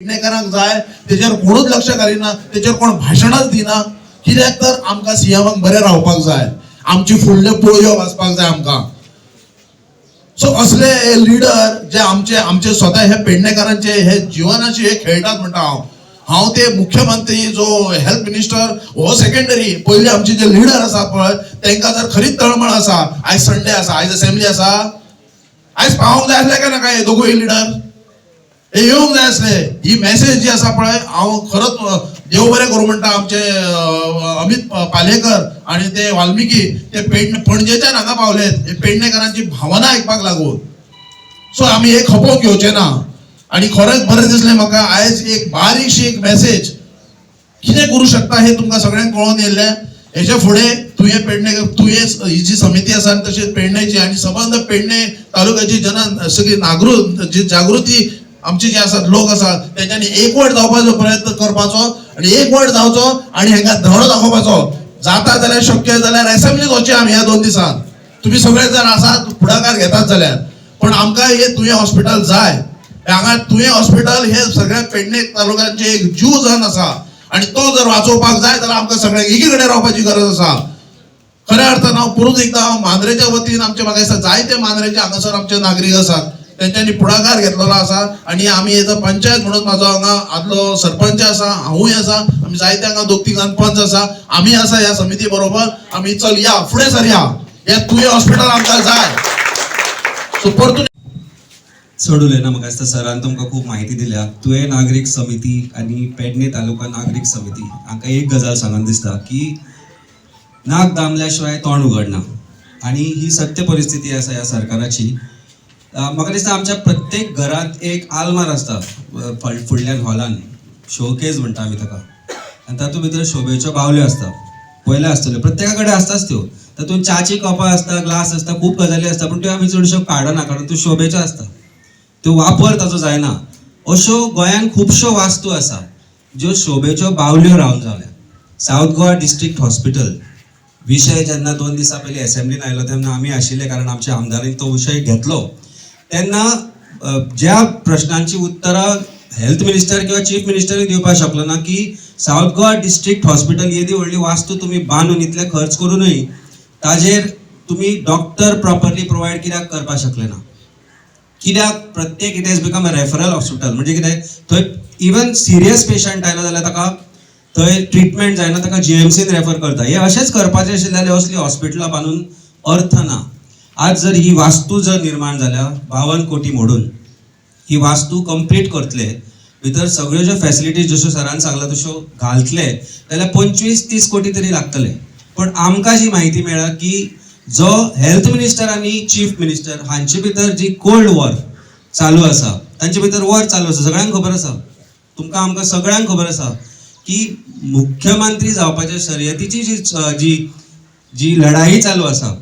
पेडणेकरांक जाय तेजेर कोणूच लक्ष घालिना तेजेर कोण भाशणच दिना. कित्याक तर आमकां सीएमाक बरें रावपाक जाय. आमची फुडल्यो पोळयो वाचपाक जाय आमकां. सो असले लिडर जे आमचे आमचे स्वता हे पेडणेकारांचे हे जिवनाचे हे खेळटात म्हणटा हांव. हांव ते मुख्यमंत्री जो हेल्थ मिनिस्टर हो सेकंडरी पयले आमचे जे लिडर आसा पळय तांकां जर खरीच तळमळ आसा आयज संडे आसा आयज असेंब्ली आसा आयज पावोंक जाय आसले काय नाका हे दोगूय लिडर हे जाय आसले ही मेसेज जी आसा पळय हांव खरोच देव बरें करूं म्हणटा आमचे अमित पालेकर आणि ते वाल्मिकी ते पेडणे पणजेच्यान हांगा पावलेत. हे पेडणेकरांची भावना आयकपाक लागून. सो आमी हे खपोवंक घेवचे ना. आणि खरेंच बरें दिसलें म्हाका आयज एक बारीकशी एक मेसेज कितें करूं शकता हे तुमकां सगळ्यांक कळोवन येयल्लें हेच्या फुडें तुवें पेडणे तुवें ही जी समिती आसा आनी पेडणेची आनी सबंद पेडणे तालुक्याची जन सगळी नागृत जी जागृती आमचे जे आसात लोक आसात तेंच्यांनी एकवट जावपाचो प्रयत्न करपाचो आणि एकवट जावचो आणि हांगा धडो दाखोवपाचो. जाता जाल्यार शक्य जाल्यार असेंब्लीत वचचे आमी ह्या दोन दिसांत. तुम्ही सगळे जर आसात फुडाकार घेतात जाल्यार. पण आमकां हे तुवें हॉस्पिटल जाय. हांगा तुवें हॉस्पिटल हे सगळ्या पेडणे तालुक्यांचे एक जीव जावन आसा. आणि तो जर वाचोवपाक जाय जाल्यार आमकां सगळ्यांक एकी कडेन रावपाची गरज आसा. खऱ्या अर्थान हांव परत एकदा हांव मांद्रेच्या वतीन आमचे म्हाका दिसता जायते मांद्रेचे हांगासर आमचे नागरीक आसात. तेंच्यांनी पुढाकार घेतलेलो आसा आणि आमी एज पंचायत म्हणून म्हाजो हांगा आदलो सरपंच आसा हांवूय आसा आमी जायते हांगा दोग तिगांन पंच आसा आमी आसा ह्या समिती बरोबर. आमी चल या फुडें सरया हे तुवें हॉस्पिटल आमकां जाय सो परतून चड उलयना म्हाका दिसता सरान तुमकां खूब म्हायती दिल्या. तुवें नागरीक समिती आनी पेडणे तालुका नागरीक समिती. हांकां एक गजाल सांगन दिसता की नाक दामल्या शिवाय तोंड उगडना आनी ही सत्य परिस्थिती आसा ह्या सरकाराची. म्हाका दिसता आमच्या प्रत्येक घरांत एक आलमार आसता फुडल्यान हॉलान. शोकेज म्हणटा आमी ताका आनी तातूंत भितर शोभेच्यो बावल्यो आसता पयल्या आसतल्यो प्रत्येका कडेन आसताच त्यो. तातूंत च्याची कपां आसता ग्लास आसता खूब गजाली आसता पूण त्यो आमी चडश्यो काडना कारण त्यो शोभेच्यो आसता त्यो वापर ताचो जायना. अश्यो गोंयांत खुबश्यो वास्तू आसा ज्यो शोभेच्यो बावल्यो रावन जाल्या. South Goa district hospital. विशय जेन्ना दोन दिसां पयलीं असेंब्लीन आयलो तेन्ना आमी आशिल्ले कारण आमच्या आमदारीन तो विशय घेतलो. तेन्ना ज्या प्रश्नांची उत्तरां हेल्थ मिनिस्टर किंवा चीफ मिनिस्टर दिवपाक शकलो ना की सावथ गोवा डिस्ट्रिक्ट हॉस्पिटल येदी व्हडली वास्तू तुमी बांदून इतले खर्च करूनय ताजेर तुमी डॉक्टर प्रॉपरली प्रोवायड कित्याक करपाक शकले ना. कित्याक प्रत्येक it has become a referral hospital म्हणजे कितें? थंय इवन सिरियस पेशंट आयलो जाल्यार ताका थंय ट्रिटमेंट जायना ताका जीएमसीन रेफर करता. हे अशेंच करपाचें आशिल्लें जाल्यार असली हॉस्पिटलां बांदून अर्थ ना. आज जर ही वास्तू जर निर्माण जाल्या बावन कोटी मोडून ही वास्तू कंप्लीट करतले भितर सगळ्यो ज्यो फॅसिलिटीज जश्यो सरान सांगला तश्यो घालतले जाल्यार पंचवीस तीस कोटी तरी लागतले. पण आमकां जी म्हायती मेळ्ळा की जो हेल्थ मिनिस्टर आनी चीफ मिनिस्टर हांचे भितर जी कोल्ड वॉर चालू आसा तांचे भितर वॉर चालू आसा सगळ्यांक खबर आसा तुमकां आमकां सगळ्यांक खबर आसा की मुख्यमंत्री जावपाच्या शर्यतीची जी जी जी लढाई चालू आसा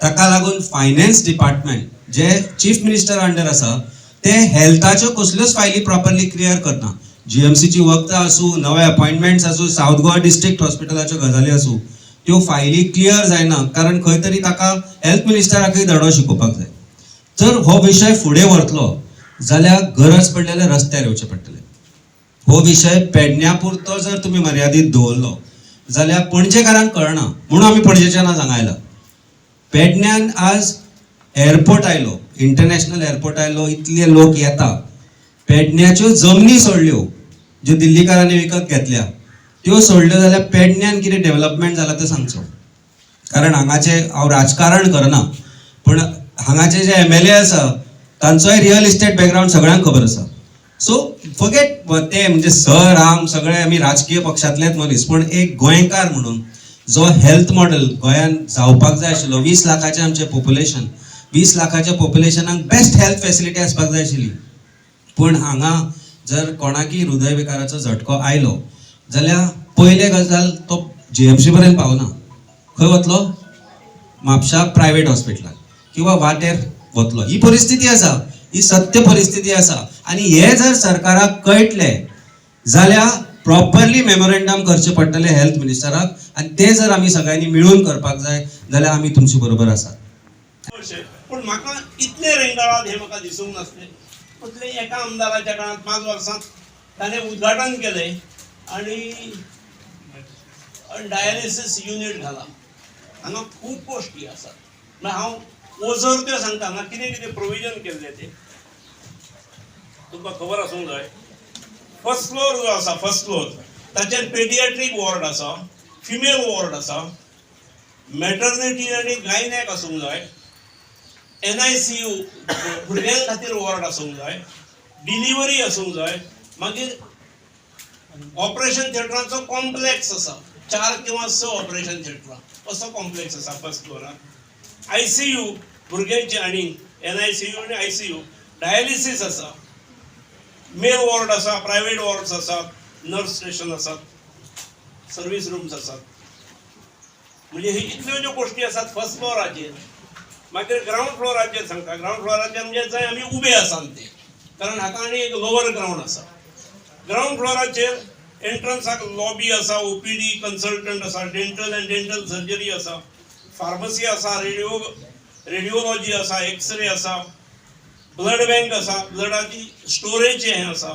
ताका लागून फायनान्स डिपार्टमेंट जे चीफ मिनिस्टर अंडर आसा ते हेल्थाच्यो कसल्योच फायली प्रॉपरली क्लियर करना जीएमसीची वखदां आसूं नवे अपॉइंटमेंट्स आसूं सावथ गोवा डिस्ट्रिक्ट हॉस्पिटलाच्यो गजाली आसूं त्यो फायली क्लियर जायना. कारण खंय तरी ताका हेल्थ मिनिस्टराकय धडो शिकोवपाक जाय. जर हो विशय फुडें व्हरतलो जाल्यार गरज पडलेले रस्त्यार येवचे पडटले. हो विशय पेडण्या पुरतो जर तुमी मर्यादीत दवरलो जाल्यार पणजेकारांक कळना. म्हणून आमी पणजेच्यान आज हांगा आयला पेडण्यान आज एअरपोर्ट आयलो इंटरनॅशनल एअरपोर्ट आयलो इतले लोक येता पेडण्याच्यो जमनी सोडल्यो ज्यो दिल्लीकारांनी विकत घेतल्या. त्यो सोडल्यो जाल्यार पेडण्यान कितें डेव्हलपमेंट जाला तो सांगचो. कारण हांगाचे हांव राजकारण करना पूण हांगाचे जे एम एल ए आसा तांचोय रियल इस्टेट बॅकग्रावंड सगळ्यांक खबर आसा. सो फगेट ते म्हणजे सर आम सगळे आमी राजकीय पक्षांतलेच मनीस पण एक गोंयकार म्हणून जो हेल्थ मॉडेल गोंयांत जावपाक जाय आशिल्लो वीस लाखाचें आमचें पॉप्युलेशन वीस लाखाच्या पॉप्युलेशनाक बेस्ट हेल्थ फॅसिलिटी आसपाक जाय आशिल्ली. पूण हांगा जर कोणाकय हृदय विकाराचो झटको आयलो जाल्यार पयले गजाल तो जीएमसी पर्यंत पावना. खंय वतलो? म्हापशा प्रायव्हेट हॉस्पिटलांत किंवा वाटेर वतलो. ही परिस्थिती आसा. ही सत्य परिस्थिती आसा. आनी हे जर सरकाराक कळटले जाल्यार प्रॉपरली मेमोरेंडम करचे पडटले हेल्थ मिनिस्टराक आनी ते जर आमी सगळ्यांनी मिळून करपाक जाय जाल्यार आमी तुमचे बरोबर आसात वर्षे पूण म्हाका इतले रेंगाळात हे म्हाका दिसूंक नासले. म्हटले एका आमदाराच्या काळात पांच वर्सांत ताणें उद्घाटन केलें आनी डायलिसीस युनीट घाला. हांगा खूब गोश्टी आसात. म्हळ्यार हांव ओझर त्यो सांगता हांगा कितें कितें प्रोविजन केल्लें तें? तुमकां खबर आसूंक जाय. फर्स्ट फ्लोर जो आसा फर्स्ट फ्लोर ताचेर पेडियाट्रीक वॉर्ड आसा फिमेल वॉर्ड आसा मॅटर्निटी आनी गायनॅक आसूंक जाय एन आय सी यू भुरग्यां खातीर वॉर्ड आसूंक जाय डिलिव्हरी आसूंक जाय मागीर ऑपरेशन थिएटरांचो कॉम्प्लेक्स आसा चार किंवा स ऑपरेशन थिएटरां असो कॉम्प्लेक्स आसा फर्स्ट फ्लोरार आय सी यू भुरग्यांचे आनी एन आय सी यू आनी आय सी यू डायलिसीस आसा मेल वॉर्ड आसा प्रायव्हेट वॉर्ड्स आसात नर्स स्टेशन आसात सर्वीस रूम्स आसात म्हणजे हे इतल्यो ज्यो गोश्टी आसात फर्स्ट फ्लोराचेर मागीर ग्रावंड फ्लोराचेर सांगता. ग्रावंड फ्लोराचेर म्हणजे जंय आमी उबे आसात ते. कारण हाका आनी एक लोवर ग्रावंड आसा ग्राउंड फ्लोराचेर एंट्रन्साक लॉबी आसा ओपीडी कन्सल्टंट आसा डेंटल अँड डेंटल सर्जरी आसा फार्मसी आसा रेडिओ रेडिओलॉजी आसा एक्सरे आसा ब्लड बँक आसा ब्लडाची स्टोरेज हें आसा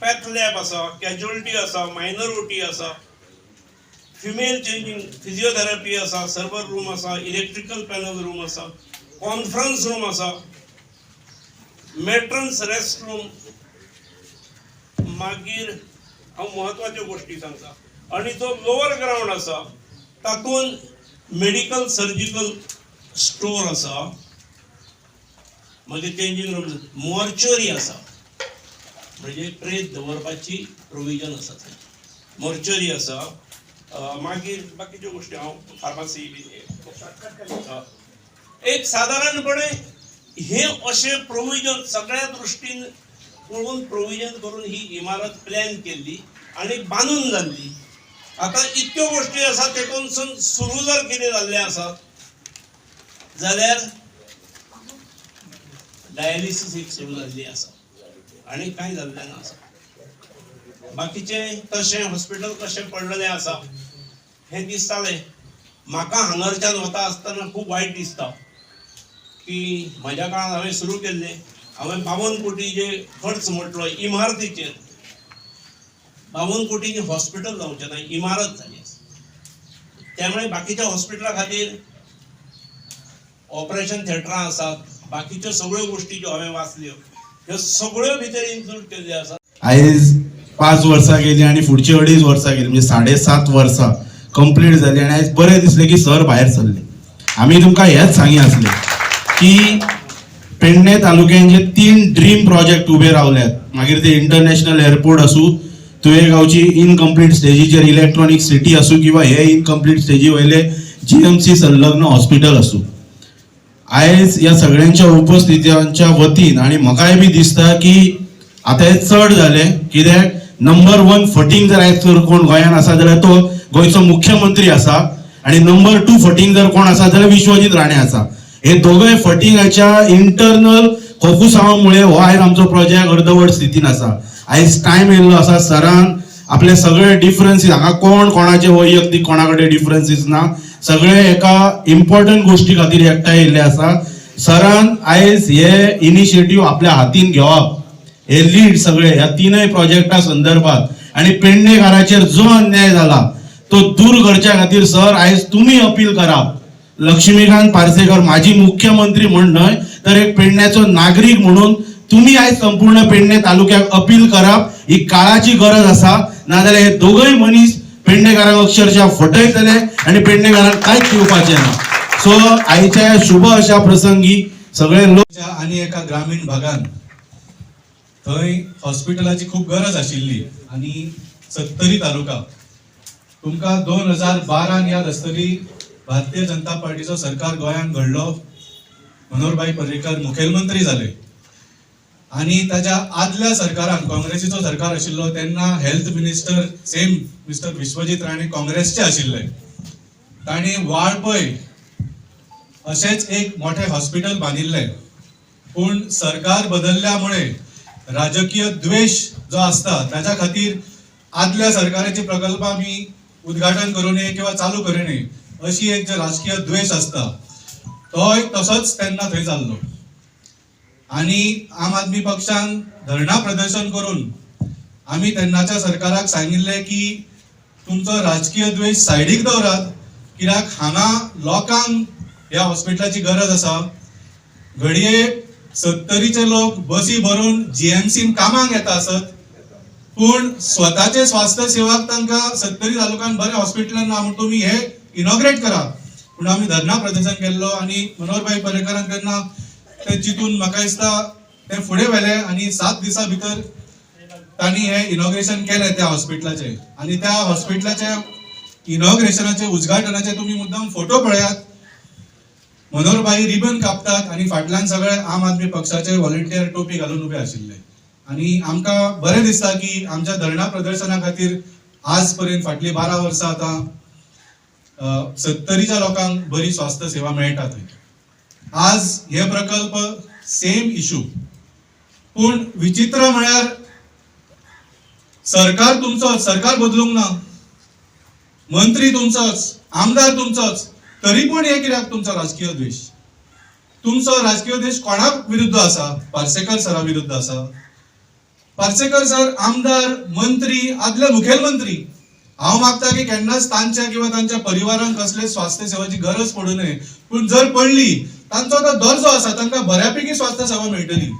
पॅथ लॅब आसा कॅज्युअलिटी आसा मायनर ओटी आसा फिमेल चेंजिंग फिजिओथेरपी आसा सर्वर रूम आसा इलेक्ट्रिकल पॅनल रूम आसा कॉन्फरन्स रूम आसा मेट्रन्स रेस्ट रूम मागीर हांव म्हत्वाच्यो गोश्टी सांगता. आनी जो लोवर ग्रावंड आसा तातूंत मेडिकल सर्जिकल स्टोर आसा मागीर चेंजींग रूम आसा म्हणजे प्रेत दवरपाची प्रोविजन आसा थंय मॉर्चरी आसा मागीर बाकीच्यो गोश्टी हांव फार्मासी बी एक सादारणपणे हे अशे प्रोविजन सगळ्या दृश्टीन पळोवन प्रोविजन करून ही इमारत प्लॅन केल्ली आनी बांदून जाल्ली आतां इतक्यो गोश्टी आसा तेतूनसून सुरू जर कितें जाल्लें आसा जाल्यार डायलिसीस एक सुरू जाल्ली आसा आनी कांय जाल्लें ना आसा बाकीचे तशें हॉस्पिटल कशें पडलेलें आसा हें दिसतालें म्हाका हांगरच्यान वता आसतना खूब वायट दिसता. की म्हज्या काळांत हांवें सुरू केल्लें हांवें बावन कोटी जे खर्च म्हटलो इमारतीचेर बावन कोटीचें हॉस्पिटल जावचें ना इमारत जाली आसा त्यामुळे बाकीच्या हॉस्पिटला खातीर ऑपरेशन थिएटरां आसात बाकीच्यो सगळ्यो गोश्टी ज्यो हांवें वाचल्यो ह्यो सगळ्यो भितर इन्क्लूड केल्ल्यो आसा आयज पांच वर्सां गेली आनी फुडची अडीच वर्सां गेली म्हणजे साडे सात वर्सां कंप्लीट झाली आनी आयज बरें दिसलें की सर भायर सरले आमी तुमकां हेच सांगी आसले की पेडणे तालुक्यान जे तीन ड्रीम प्रोजेक्ट उबे रावल्यात मागीर ते इंटरनॅशनल एअरपोर्ट आसूं तुवेगांवची इनकम्प्लीट स्टेजीचेर इलेक्ट्रॉनिक सिटी आसूं किंवा हे इनकम्प्लीट स्टेजी वयले जीएमसी संलग्न हॉस्पिटल आसूं आयज ह्या सगळ्यांच्या उपस्थितांच्या वतीन. आणि म्हाकाय बी दिसता की आता हे चड जालें कित्याक नंबर वन फटींग जर आयज जर कोण? गोंयांत आसा जाल्यार तो. गोंयचो मुख्यमंत्री आसा आणि नंबर टू फटींग जर कोण आसा जाल्यार विश्वजीत राणे आसा हे दोगय फटिंगाच्या इंटरनल खोफुसावामुळे हो आयज आमचो प्रोजेक्ट अर्दवट स्थितीन आसा आयज टायम येयल्लो आसा सरान. आपले सगळे डिफरन्सीस हांगा कोण कोणाचे वैयक्तीक कोणा कडेन डिफरन्सीस ना? सगळे एका इम्पॉर्टंट गोष्टी खातीर एकठांय येयल्ले आसा. सरान आयज हे इनिशिएटीव आपल्या हातीन घेवप. हे लीड सगळे ह्या तीनय प्रोजेक्टा संदर्भात. आणि पेडणेकाराचेर जो अन्याय झाला तो दूर करच्या खातीर सर आयज तुम्ही अपील करा. लक्ष्मीकांत पार्सेकर माजी मुख्यमंत्री म्हण न्हय तर एक पेडण्याचो नागरीक म्हणून तुम्ही आयज संपूर्ण पेडणे तालुक्याक अपील करप ही काळाची गरज आसा. नाजाल्यार हे दोगय मनीस पेडणेकारांक अक्षरशः फटयतले आणि पेडणेकारांक कांयच दिवपाचे ना सो आयच्या शुभ अशा प्रसंगी सगळे लोक आनी एका ग्रामीण भागान थंय हॉस्पिटलाची खूप गरज आशिल्ली आनी सत्तरी तालुका. तुमकां दोन हजार बारान याद आसतली भारतीय जनता पार्टीचो सरकार गोंयांत घडलो. मनोहरभाई पर्रीकर मुखेलमंत्री जाले आनी ताच्या आदल्या सरकारान काँग्रेसीचो सरकार आशिल्लो तेन्ना health minister same mister Vishwajit Rane काँग्रेसचे आशिल्ले. तांणी वाळपय अशेंच एक मोठे हॉस्पिटल बांदिल्ले पूण सरकार बदलल्यामुळे राजकीय द्वेष जो असता त्याच्या खातीर आदल्या सरकाराची प्रकल्प आम्ही उद्घाटन करू नये किंवा चालू करू नये अशी एक जो राजकीय द्वेष असता तो तसोच तेन्ना थंय जाल्लो. आणि आम आदमी पक्षान धरणा प्रदर्शन करून आम्ही तेन्नाच्या सरकाराक सांगिल्ले की तुमचो राजकीय द्वेष सायडीक दवरात. कित्याक हांगा लोकांक ह्या हॉस्पिटलाची गरज आसा. घडये सत्तरीचे लोक बसी भरून जीएमसीन कामाक येता आसत. पूण स्वताचे स्वास्थ्य सेवाक तांकां सत्तरी तालुक्यान बरें हॉस्पिटलान ना म्हूण तुमी हे इनॉग्रेट करा. पूण आमी धरणा प्रदर्शन केल्लो आनी मनोहरभाई पर्रेकरान तेन्ना ते जितून म्हाका दिसता ते फुडें व्हेले आनी सात दिसां भितर तांणी हे इनॉग्रेशन केलें त्या हॉस्पिटलाचे आनी त्या हॉस्पिटलाचे इनॉग्रेशनाचे उद्घाटनाचे तुमी मुद्दाम फोटो पळयात. मनोहरबाई रिबन कापतात आणि फाटल्यान सगळे आम आदमी पक्षाचे व्हॉलंटियर टोपी घालून उभे आशिल्ले. आणि आमकां बरें दिसता की आमच्या धरणा प्रदर्शना खातीर आज पर्यंत फाटली बारा वर्सां आतां सत्तरीच्या लोकांक बरी स्वास्थ्य सेवा मेळटा थंय. आज हे प्रकल्प सेम इशू पूण विचित्र म्हळ्यार सरकार तुमचोच सरकार बदलूंक ना. मंत्री तुमचोच आमदार तुमचोच तरी पूण हे कित्याक तुमचो राजकीय द्वेष? तुमचो राजकीय द्वेष कोणा विरुद्ध आसा? पार्सेकर सरा विरुद्ध आसा. पार्सेकर सर आमदार मंत्री आदले मुखेलमंत्री. हांव मागता की केन्नाच तांच्या किंवा तांच्या परिवारांक कसले स्वास्थ्य सेवाची गरज पडू नये. पूण जर पडली तांचो तो दर्जो आसा तांकां बऱ्यापैकी स्वास्थ्य सेवा मेळटली.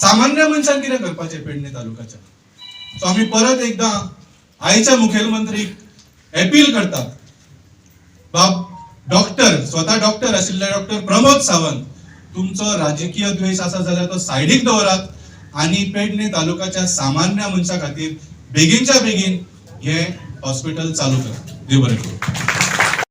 सामान्य मनशान कितें करपाचें पेडणे तालुक्याच्या सो आमी परत एकदां आयच्या मुखेलमंत्रीक अपील करतात. बाब डॉक्टर स्वता डॉक्टर आशिल्ले डॉक्टर प्रमोद सावंत तुमचो राजकीय द्वेष आसा जाल्यार तो सायडीक दवरात आनी पेडणे तालुक्याच्या सामान्य मनशा खातीर बेगीनच्या बेगीन हे हॉस्पिटल चालू करा. देव बरें करूं.